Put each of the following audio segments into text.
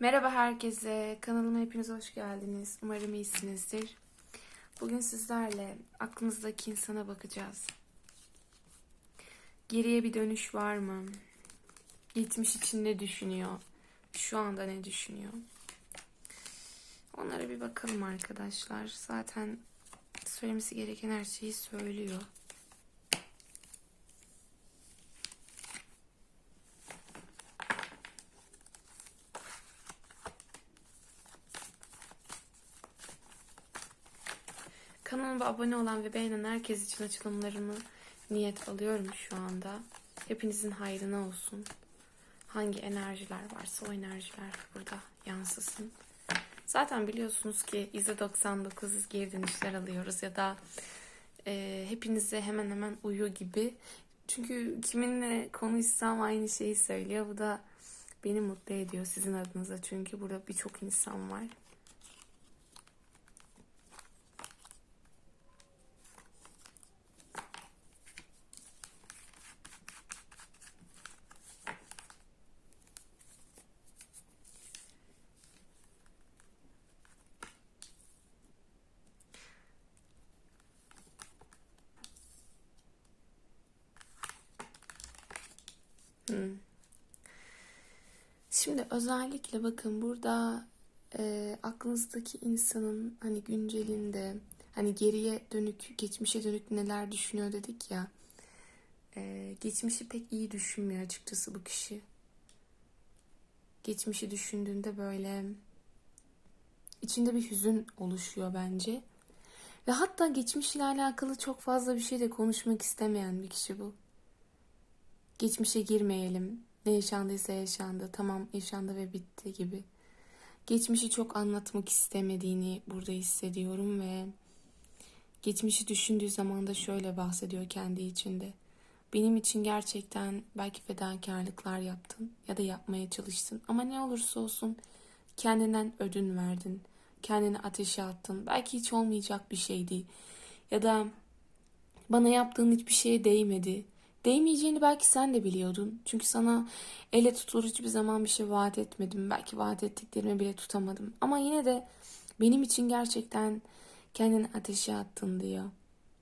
Merhaba herkese. Kanalıma hepiniz hoş geldiniz. Umarım iyisinizdir. Bugün sizlerle aklınızdaki insana bakacağız. Geriye bir dönüş var mı? Gitmiş için ne düşünüyor? Şu anda ne düşünüyor? Onlara bir bakalım arkadaşlar. Zaten söylemesi gereken her şeyi söylüyor. Kanalıma abone olan ve beğenen herkes için açılımlarımı niyet alıyorum şu anda. Hepinizin hayrına olsun. Hangi enerjiler varsa o enerjiler burada yansısın. Zaten biliyorsunuz ki %99 geri dönüşler alıyoruz ya da e, hepinize hemen hemen uyuyor gibi. Çünkü kiminle konuşsam aynı şeyi söylüyor. Bu da beni mutlu ediyor sizin adınıza. Çünkü burada birçok insan var. Şimdi özellikle bakın burada e, aklınızdaki insanın hani güncelinde hani geriye dönük, geçmişe dönük neler düşünüyor dedik ya. E, geçmişi pek iyi düşünmüyor açıkçası bu kişi. Geçmişi düşündüğünde böyle içinde bir hüzün oluşuyor bence. Ve hatta geçmişle alakalı çok fazla bir şey de konuşmak istemeyen bir kişi bu. Geçmişe girmeyelim. Ne yaşandıysa yaşandı. Tamam yaşandı ve bitti gibi. Geçmişi çok anlatmak istemediğini burada hissediyorum ve geçmişi düşündüğü zaman da şöyle bahsediyor kendi içinde. Benim için gerçekten belki fedakarlıklar yaptın ya da yapmaya çalıştın ama ne olursa olsun kendinden ödün verdin. Kendini ateşe attın. Belki hiç olmayacak bir şeydi. Ya da bana yaptığın hiçbir şeye değmedi. Değmeyeceğini belki sen de biliyordun. Çünkü sana ele tutulur hiçbir zaman bir şey vaat etmedim. Belki vaat ettiklerimi bile tutamadım. Ama yine de benim için gerçekten kendini ateşe attın diyor.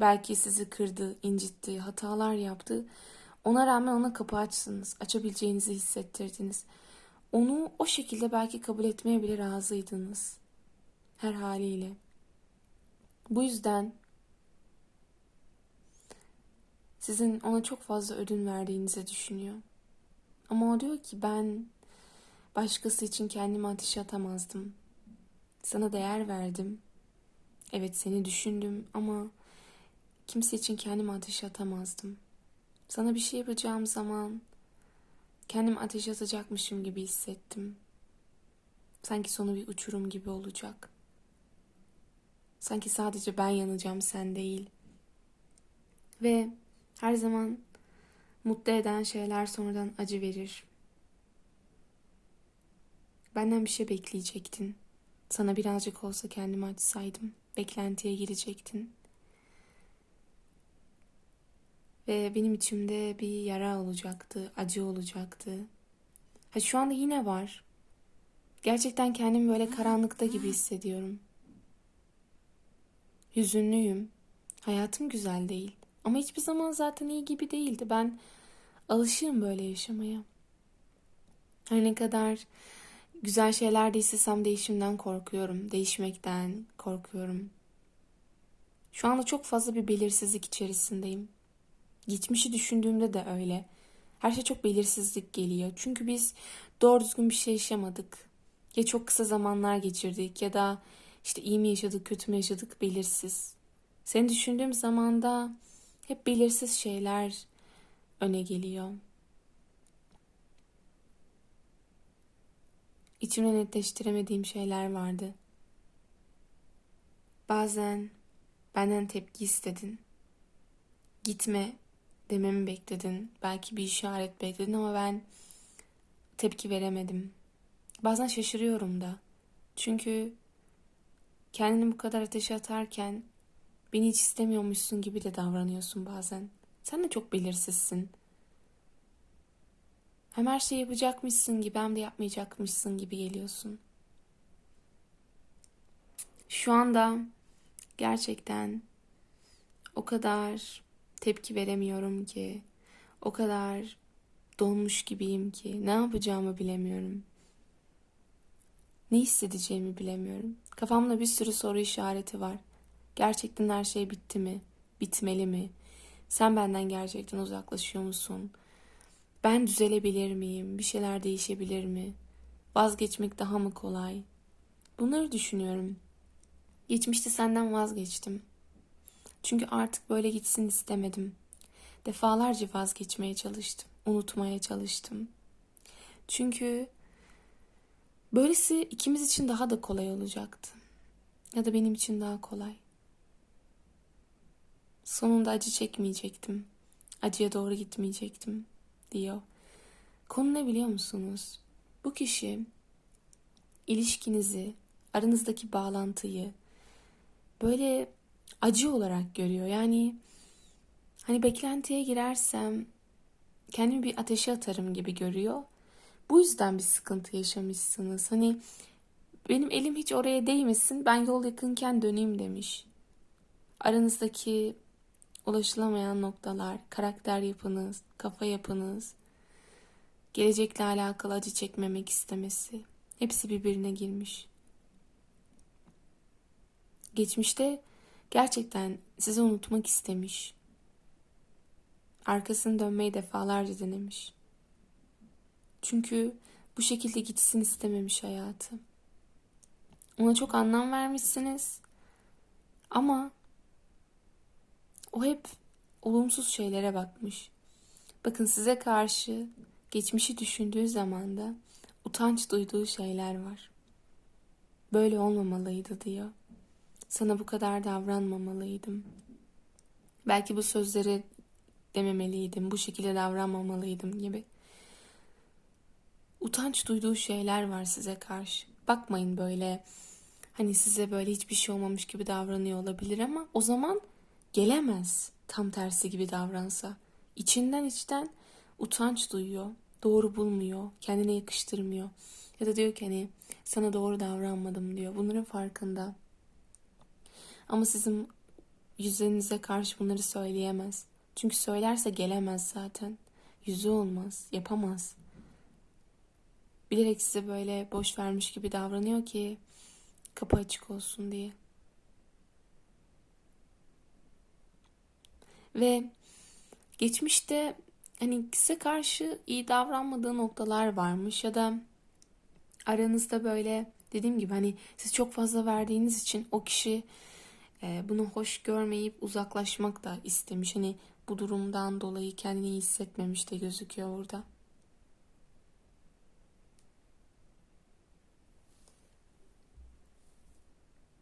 Belki sizi kırdı, incitti, hatalar yaptı. Ona rağmen ona kapı açtınız. Açabileceğinizi hissettirdiniz. Onu o şekilde belki kabul etmeye bile razıydınız. Her haliyle. Bu yüzden sizin ona çok fazla ödün verdiğinizi düşünüyor. Ama o diyor ki ben başkası için kendimi ateşe atamazdım. Sana değer verdim. Evet seni düşündüm ama kimse için kendimi ateşe atamazdım. Sana bir şey yapacağım zaman kendimi ateşe atacakmışım gibi hissettim. Sanki sonu bir uçurum gibi olacak. Sanki sadece ben yanacağım sen değil. Ve her zaman mutlu eden şeyler sonradan acı verir. Benden bir şey bekleyecektin. Sana birazcık olsa kendimi açsaydım. Beklentiye girecektin. Ve benim içimde bir yara olacaktı, acı olacaktı. Ha şu anda yine var. Gerçekten kendimi böyle karanlıkta gibi hissediyorum. Hüzünlüyüm. Hayatım güzel değil. Ama hiçbir zaman zaten iyi gibi değildi. Ben alışığım böyle yaşamaya. Her ne kadar güzel şeyler de istesem değişimden korkuyorum. Değişmekten korkuyorum. Şu anda çok fazla bir belirsizlik içerisindeyim. Geçmişi düşündüğümde de öyle. Her şey çok belirsizlik geliyor. Çünkü biz doğru düzgün bir şey yaşamadık. Ya çok kısa zamanlar geçirdik ya da işte iyi mi yaşadık, kötü mü yaşadık belirsiz. Seni düşündüğüm zamanda hep belirsiz şeyler öne geliyor. İçimde netleştiremediğim şeyler vardı. Bazen benden tepki istedin. Gitme dememi bekledin. Belki bir işaret bekledin ama ben tepki veremedim. Bazen şaşırıyorum da. Çünkü kendini bu kadar ateşe atarken Beni hiç istemiyormuşsun gibi de davranıyorsun bazen. Sen de çok belirsizsin. Hem her şey yapacakmışsın gibi hem de yapmayacakmışsın gibi geliyorsun. Şu anda gerçekten o kadar tepki veremiyorum ki, o kadar donmuş gibiyim ki ne yapacağımı bilemiyorum. Ne hissedeceğimi bilemiyorum. Kafamda bir sürü soru işareti var. Gerçekten her şey bitti mi? Bitmeli mi? Sen benden gerçekten uzaklaşıyor musun? Ben düzelebilir miyim? Bir şeyler değişebilir mi? Vazgeçmek daha mı kolay? Bunları düşünüyorum. Geçmişte senden vazgeçtim. Çünkü artık böyle gitsin istemedim. Defalarca vazgeçmeye çalıştım, unutmaya çalıştım. Çünkü böylesi ikimiz için daha da kolay olacaktı. Ya da benim için daha kolay. Sonunda acı çekmeyecektim. Acıya doğru gitmeyecektim diyor. Konu ne biliyor musunuz? Bu kişi ilişkinizi, aranızdaki bağlantıyı böyle acı olarak görüyor. Yani hani beklentiye girersem kendimi bir ateşe atarım gibi görüyor. Bu yüzden bir sıkıntı yaşamışsınız. Hani benim elim hiç oraya değmesin ben yol yakınken döneyim demiş. Aranızdaki ulaşılamayan noktalar, karakter yapınız, kafa yapınız, gelecekle alakalı acı çekmemek istemesi hepsi birbirine girmiş. Geçmişte gerçekten sizi unutmak istemiş. Arkasını dönmeyi defalarca denemiş. Çünkü bu şekilde gitsin istememiş hayatı. Ona çok anlam vermişsiniz. Ama o hep olumsuz şeylere bakmış. Bakın size karşı geçmişi düşündüğü zaman da utanç duyduğu şeyler var. Böyle olmamalıydı diyor. Sana bu kadar davranmamalıydım. Belki bu sözleri dememeliydim, bu şekilde davranmamalıydım gibi. Utanç duyduğu şeyler var size karşı. Bakmayın böyle hani size böyle hiçbir şey olmamış gibi davranıyor olabilir ama o zaman gelemez tam tersi gibi davransa. İçinden içten utanç duyuyor, doğru bulmuyor, kendine yakıştırmıyor. Ya da diyor ki hani sana doğru davranmadım diyor. Bunların farkında. Ama sizin yüzlerinize karşı bunları söyleyemez. Çünkü söylerse gelemez zaten. Yüzü olmaz, yapamaz. Bilerek size böyle boş vermiş gibi davranıyor ki kapı açık olsun diye. Ve geçmişte hani size karşı iyi davranmadığı noktalar varmış ya da aranızda böyle dediğim gibi hani siz çok fazla verdiğiniz için o kişi e, bunu hoş görmeyip uzaklaşmak da istemiş. Hani bu durumdan dolayı kendini iyi hissetmemiş de gözüküyor orada.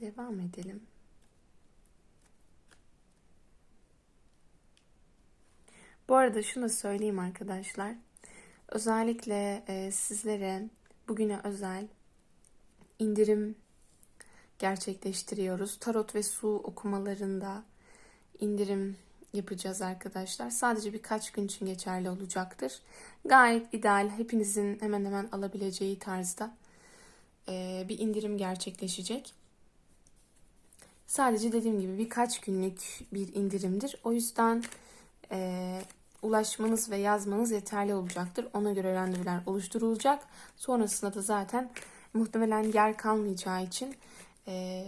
Devam edelim. Bu arada şunu söyleyeyim arkadaşlar. Özellikle e, sizlere bugüne özel indirim gerçekleştiriyoruz. Tarot ve su okumalarında indirim yapacağız arkadaşlar. Sadece birkaç gün için geçerli olacaktır. Gayet ideal, hepinizin hemen hemen alabileceği tarzda e, bir indirim gerçekleşecek. Sadece dediğim gibi birkaç günlük bir indirimdir. O yüzden e, ulaşmanız ve yazmanız yeterli olacaktır. Ona göre randevular oluşturulacak. Sonrasında da zaten muhtemelen yer kalmayacağı için e,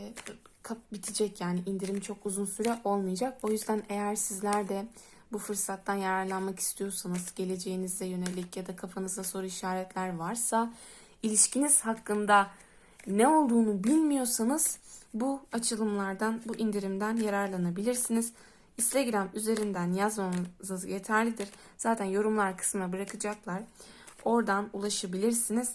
bitecek yani indirim çok uzun süre olmayacak. O yüzden eğer sizler de bu fırsattan yararlanmak istiyorsanız geleceğinize yönelik ya da kafanızda soru işaretler varsa ilişkiniz hakkında ne olduğunu bilmiyorsanız bu açılımlardan, bu indirimden yararlanabilirsiniz. Instagram üzerinden yazmanız yeterlidir. Zaten yorumlar kısmına bırakacaklar. Oradan ulaşabilirsiniz.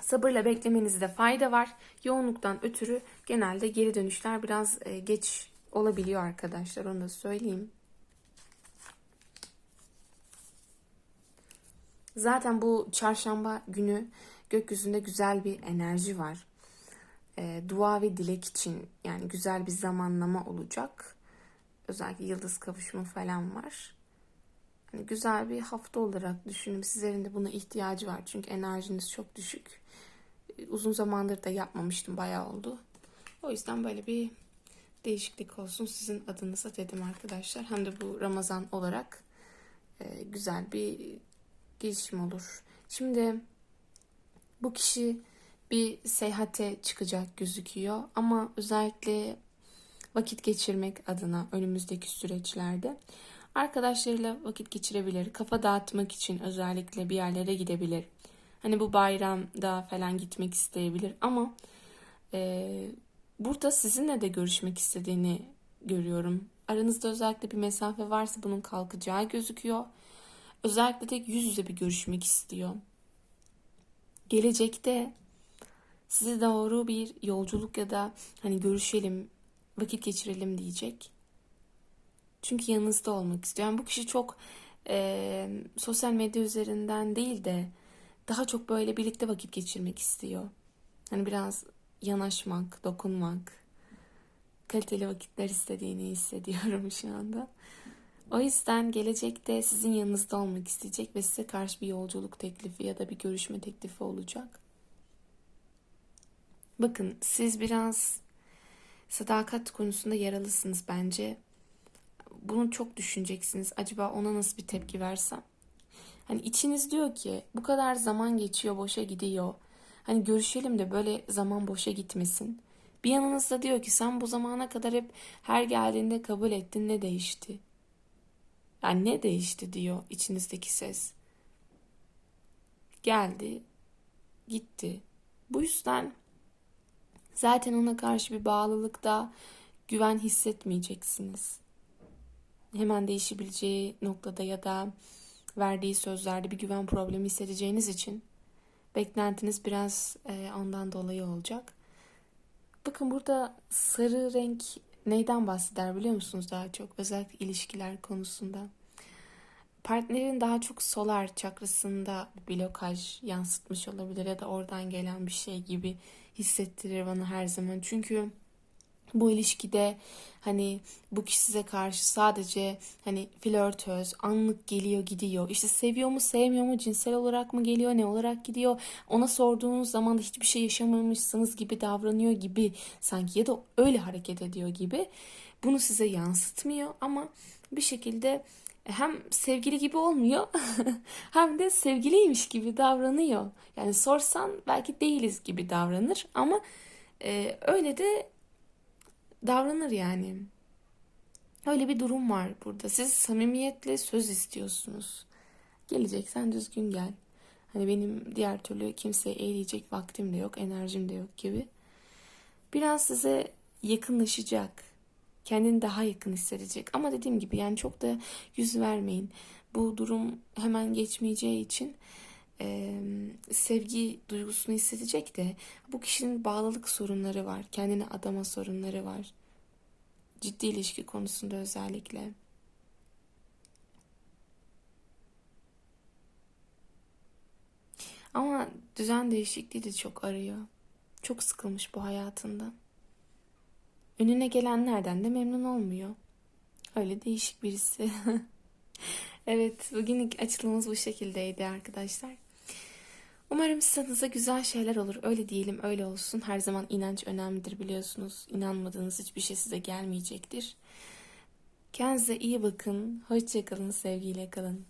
Sabırla beklemenizde fayda var. Yoğunluktan ötürü genelde geri dönüşler biraz e, geç olabiliyor arkadaşlar. Onu da söyleyeyim. Zaten bu çarşamba günü gökyüzünde güzel bir enerji var. E, dua ve dilek için yani güzel bir zamanlama olacak. Özellikle yıldız kavuşumu falan var. Hani güzel bir hafta olarak düşünün. Sizlerin de buna ihtiyacı var. Çünkü enerjiniz çok düşük. Uzun zamandır da yapmamıştım. Bayağı oldu. O yüzden böyle bir değişiklik olsun sizin adınıza dedim arkadaşlar. Hem de bu Ramazan olarak e, güzel bir gelişim olur. Şimdi bu kişi bir seyahate çıkacak gözüküyor ama özellikle vakit geçirmek adına önümüzdeki süreçlerde arkadaşlarıyla vakit geçirebilir. Kafa dağıtmak için özellikle bir yerlere gidebilir. Hani bu bayramda falan gitmek isteyebilir ama e, burada sizinle de görüşmek istediğini görüyorum. Aranızda özellikle bir mesafe varsa bunun kalkacağı gözüküyor. Özellikle de yüz yüze bir görüşmek istiyor. Gelecekte size doğru bir yolculuk ya da hani görüşelim, vakit geçirelim diyecek. Çünkü yanınızda olmak istiyor. Yani bu kişi çok e, sosyal medya üzerinden değil de daha çok böyle birlikte vakit geçirmek istiyor. Hani biraz yanaşmak, dokunmak, kaliteli vakitler istediğini hissediyorum şu anda. O yüzden gelecekte sizin yanınızda olmak isteyecek ve size karşı bir yolculuk teklifi ya da bir görüşme teklifi olacak. Bakın siz biraz sadakat konusunda yaralısınız bence. Bunu çok düşüneceksiniz. Acaba ona nasıl bir tepki versem? Hani içiniz diyor ki bu kadar zaman geçiyor boşa gidiyor. Hani görüşelim de böyle zaman boşa gitmesin. Bir yanınız da diyor ki sen bu zamana kadar hep her geldiğinde kabul ettin ne değişti? Yani ne değişti diyor içinizdeki ses. Geldi, gitti. Bu yüzden zaten ona karşı bir bağlılıkta güven hissetmeyeceksiniz. Hemen değişebileceği noktada ya da verdiği sözlerde bir güven problemi hissedeceğiniz için beklentiniz biraz e, ondan dolayı olacak. Bakın burada sarı renk neyden bahseder biliyor musunuz daha çok? Özellikle ilişkiler konusunda. Partnerin daha çok solar çakrasında bir blokaj yansıtmış olabilir ya da oradan gelen bir şey gibi hissettirir bana her zaman. Çünkü bu ilişkide hani bu kişi size karşı sadece hani flörtöz, anlık geliyor gidiyor. İşte seviyor mu sevmiyor mu cinsel olarak mı geliyor ne olarak gidiyor. Ona sorduğunuz zaman da hiçbir şey yaşamamışsınız gibi davranıyor gibi sanki ya da öyle hareket ediyor gibi. Bunu size yansıtmıyor ama bir şekilde hem sevgili gibi olmuyor hem de sevgiliymiş gibi davranıyor. Yani sorsan belki değiliz gibi davranır ama e, öyle de davranır yani. Öyle bir durum var burada. Siz samimiyetle söz istiyorsunuz. Geleceksen düzgün gel. Hani benim diğer türlü kimseye eğleyecek vaktim de yok, enerjim de yok gibi. Biraz size yakınlaşacak. Kendini daha yakın hissedecek. Ama dediğim gibi yani çok da yüz vermeyin. Bu durum hemen geçmeyeceği için e, sevgi duygusunu hissedecek de bu kişinin bağlılık sorunları var. Kendine adama sorunları var. Ciddi ilişki konusunda özellikle. Ama düzen değişikliği de çok arıyor. Çok sıkılmış bu hayatından. Önüne gelenlerden de memnun olmuyor. Öyle değişik birisi. evet, bugünlük açılımımız bu şekildeydi arkadaşlar. Umarım size güzel şeyler olur. Öyle diyelim, öyle olsun. Her zaman inanç önemlidir biliyorsunuz. İnanmadığınız hiçbir şey size gelmeyecektir. Kendinize iyi bakın. Hoşçakalın, sevgiyle kalın.